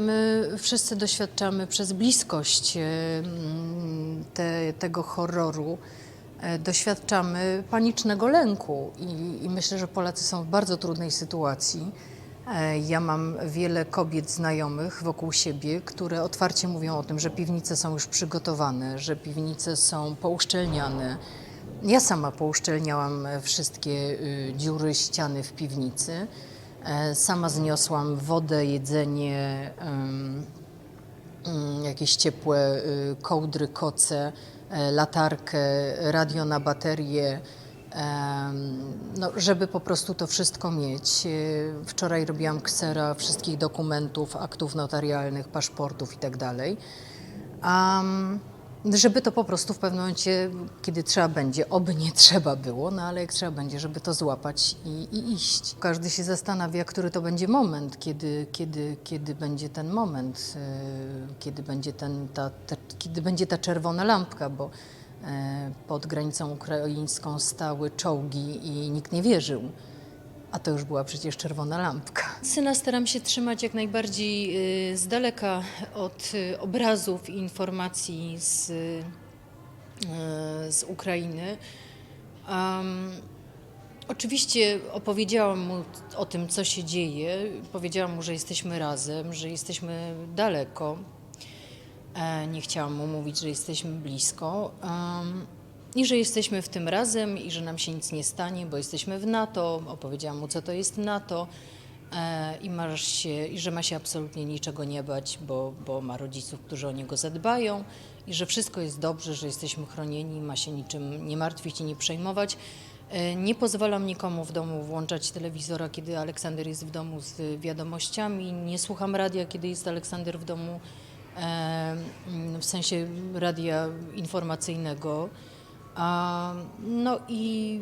My wszyscy doświadczamy przez bliskość e, mm, te, tego horroru, e, doświadczamy panicznego lęku i, i myślę, że Polacy są w bardzo trudnej sytuacji. E, Ja mam wiele kobiet znajomych wokół siebie, które otwarcie mówią o tym, że piwnice są już przygotowane, że piwnice są pouszczelniane. Ja sama pouszczelniałam wszystkie y, dziury ściany w piwnicy. E, Sama zniosłam wodę, jedzenie, mm, jakieś ciepłe y, kołdry, koce, e, latarkę, radio na baterię, no, żeby po prostu to wszystko mieć. E, Wczoraj robiłam ksera wszystkich dokumentów, aktów notarialnych, paszportów itd. Um, żeby to po prostu w pewnym momencie, kiedy trzeba będzie, oby nie trzeba było, no ale jak trzeba będzie, żeby to złapać i, i iść. Każdy się zastanawia, który to będzie moment, kiedy, kiedy, kiedy będzie ten moment, e, kiedy, będzie ten, ta, ta, kiedy będzie ta czerwona lampka, bo e, pod granicą ukraińską stały czołgi i nikt nie wierzył. A to już była przecież czerwona lampka. Syna staram się trzymać jak najbardziej y, z daleka od y, obrazów i informacji z, y, z Ukrainy. Am, oczywiście opowiedziałam mu o tym, co się dzieje. Powiedziałam mu, że jesteśmy razem, że jesteśmy daleko. E, Nie chciałam mu mówić, że jesteśmy blisko. Em, I że jesteśmy w tym razem i że nam się nic nie stanie, bo jesteśmy w NATO. Opowiedziałam mu, co to jest NATO e, i, ma się, i że ma się absolutnie niczego nie bać, bo, bo ma rodziców, którzy o niego zadbają i że wszystko jest dobrze, że jesteśmy chronieni, ma się niczym nie martwić i nie przejmować. E, Nie pozwalam nikomu w domu włączać telewizora, kiedy Aleksander jest w domu z wiadomościami. Nie słucham radia, kiedy jest Aleksander w domu, e, w sensie radia informacyjnego. No i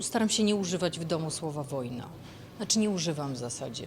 staram się nie używać w domu słowa wojna. Znaczy nie używam w zasadzie.